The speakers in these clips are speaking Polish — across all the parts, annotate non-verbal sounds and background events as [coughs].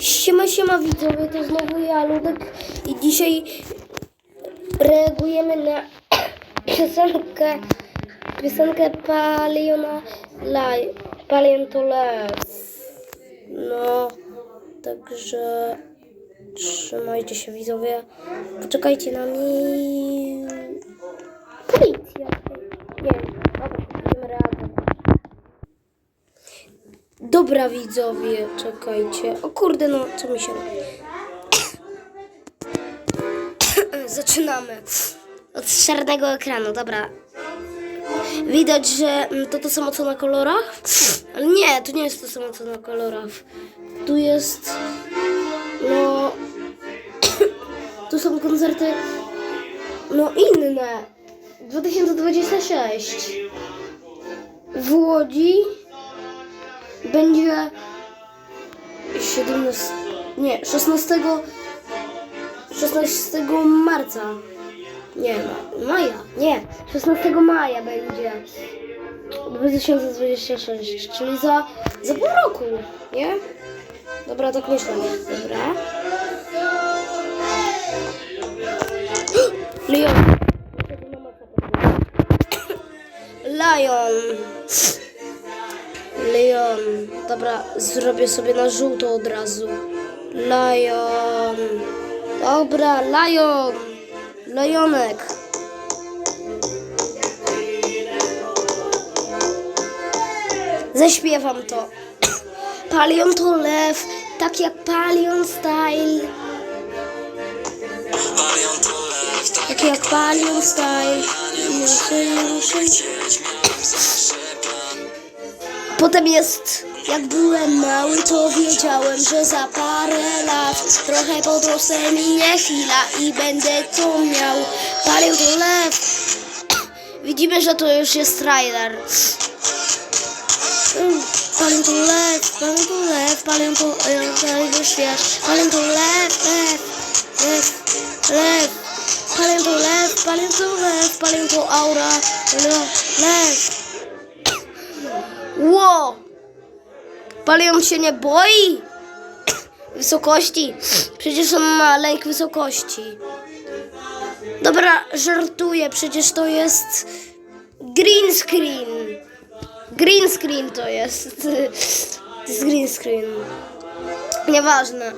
Siema, siema widzowie, to znowu ja, Ludek i dzisiaj reagujemy na [coughs] piosenkę, piosenkę Paliona Laj, Palion to. No, także trzymajcie się widzowie, poczekajcie na mnie. Policja. Nie wiem, dobra, będziemy reagować. Dobra widzowie, czekajcie. O kurde, no co mi się robi? [coughs] Zaczynamy. Od czarnego ekranu, dobra. Widać, że mm, to to samo co na kolorach? Ale nie, to nie jest to samo co na kolorach. Tu jest, no, [coughs] tu są koncerty, no inne. 2026 w Łodzi będzie 17, nie, 16, 16 marca. Nie, ma- maja, nie, 16 maja będzie 2026, czyli za, za pół roku, nie? Dobra, tak myślę. Dobra. [gasps] Leon. Dobra, zrobię sobie na żółto od razu. Lion. Dobra, Lion. Lejonek. Zaśpiewam to. [clears throat] Palion to lew, tak jak Palion style. Tak jak Palion style. Potem jest, jak byłem mały, to wiedziałem, że za parę lat trochę podrosę minie chwila i będę to miał. Palił to lew. Widzimy, że to już jest trailer. Mm, Palią to lew, palią to lew, palią to lew, świat. Palią to lew, lew, lew, lew. Palią to lew, palią to lew, palią to aura, lew, lew. Ło! Palion się nie boi wysokości. Przecież on ma lęk wysokości. Dobra, żartuję, przecież to jest green screen. Green screen to jest. To jest green screen. Nieważne.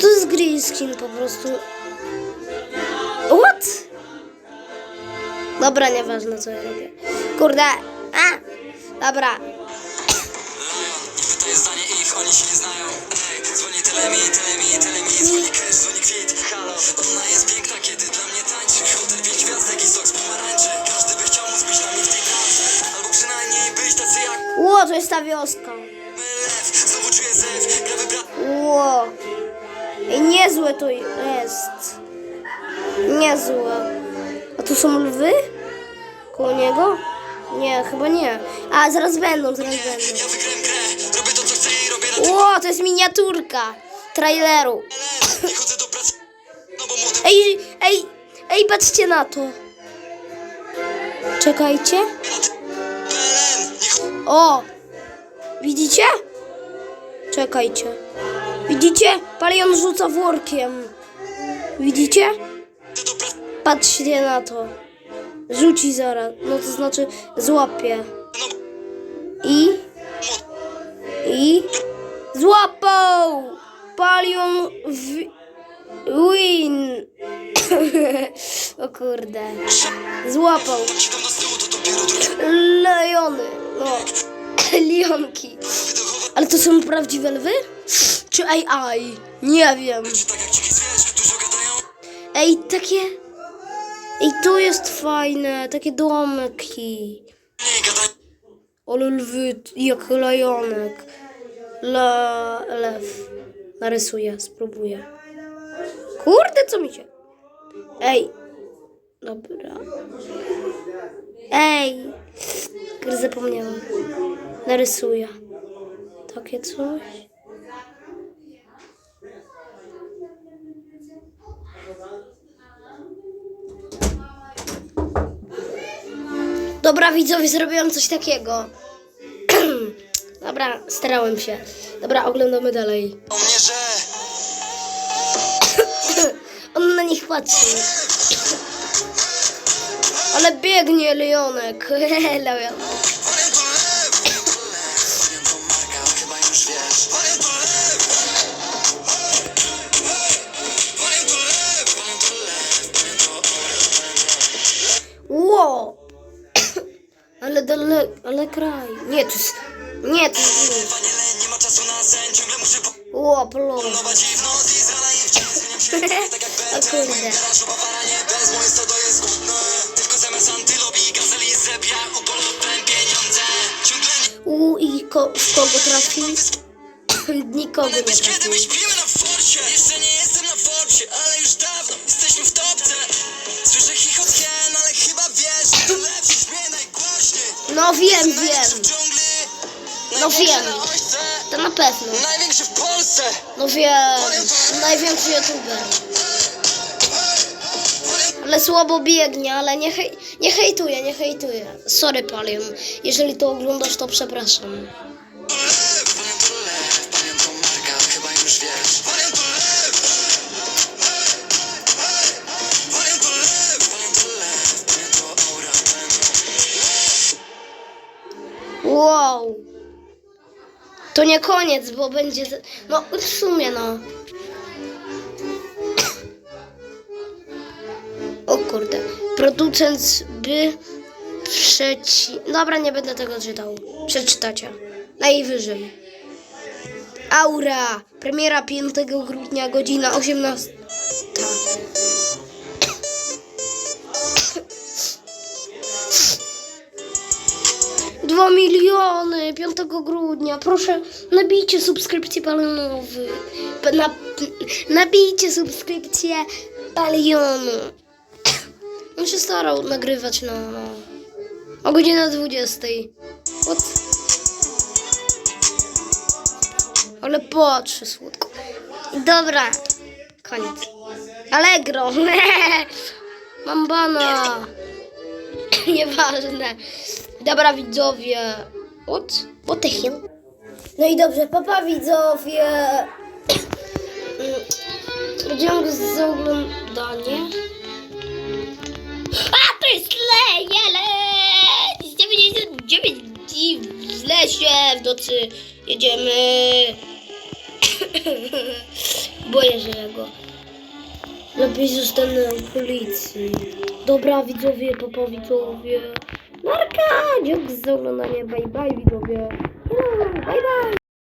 To jest green screen po prostu. What? Dobra, nieważne co ja robię. Kurde. A! Dobra. Oni się nie znają Ej, dzwoni tyle mi, tyle mi, tyle mi Dzwoni cash, dzwoni kwit, halo Ona jest piękna, kiedy dla mnie tańczy Hotel pięć gwiazdek i sok z pomarańczy Każdy by chciał móc być nami w tej branży Albo przynajmniej być tacy jak Ło, to jest ta wioska. lew Znowu czuję zew, gra wybra... Ło. Ej, niezłe to jest. Niezłe. A tu są lwy? Koło niego? Nie, chyba nie. A, zaraz będą, zaraz będą. To jest miniaturka traileru. tyle Nie chodzę do pracy, no bo młody Ej, ej, ej, patrzcie na to. Czekajcie. PLN Nie chodzę O! Widzicie? Czekajcie. Widzicie? Palion rzuca workiem. Widzicie? do pracy, Patrzcie na to. Rzuci zaraz. No to znaczy złapie. no bo I... młody I... Złapał! Palion w... Win! [coughs] o kurde. Złapał. Lejony. No. [coughs] Lionki. Ale to są prawdziwe lwy? [coughs] Czy AI? Nie wiem. Ej, takie... Ej, to jest fajne. Takie domki. Ale lwy, jak lajonek. La... lew. Narysuję, spróbuję. Kurde, co mi się... Ej. Dobra. Ej. Kurde, zapomniałam. Narysuję. Takie coś. Dobra, widzowie, zrobiłam coś takiego. Dobra, starałem się. Dobra, oglądamy dalej. O mnie, że [coughs] On na nich patrzy. Ale biegnie Leonek. [coughs] Leon. Wariant to lew, wariant to lew Wariant to marka, chyba już wiesz Wariant to lew Wariant to lew, wariant to lew Wariant to wariant to Ło! [coughs] Ale dale, ale kraj. Nie, to jest... Nie, [laughs] to jest... O kurde. pieniądze Ciągle U i ko, w kogo trafi? [laughs] Nikogo nie kiedy trafi. my śpimy na forsie Jeszcze nie jestem na Forbesie, ale już dawno Jesteśmy w topce Słyszę chichot hien, ale chyba wiesz że To lepszy śmieje najgłośniej No wiem, wiem. No wiem. To na pewno. Największy w Polsce No wiem. Największy youtuber. Ale słabo biegnie, ale nie, hej, nie hejtuję, nie hejtuję. Sorry, Palion. Jeżeli to oglądasz, to przepraszam. To nie koniec, bo będzie... No, w sumie no. O kurde. Producent by przeci... Dobra, nie będę tego czytał. Przeczytacie. Najwyżej. Aura. Premiera 5 grudnia, godzina 18. Dwa miliony 5 grudnia. Proszę, nabijcie subskrypcję palionowy. Pa- Na, nabijcie subskrypcję palionu. On się starał nagrywać no, no. O godzinie 20. What? Ale patrzę słodko. Dobra, koniec. Allegro. [laughs] Mam bana. [clears throat] Nieważne. Dobra widzowie. What? What the hell? No i dobrze, papa widzowie. Mm, Dziękuję za oglądanie. A to jest lejele! 99 dni w lesie, w nocy jedziemy. [coughs] Boję się jego. Lepiej zostanę w policji. Dobra widzowie, papa widzowie. Narka! Dzięki za oglądanie. Bye bye widzowie. Bye bye.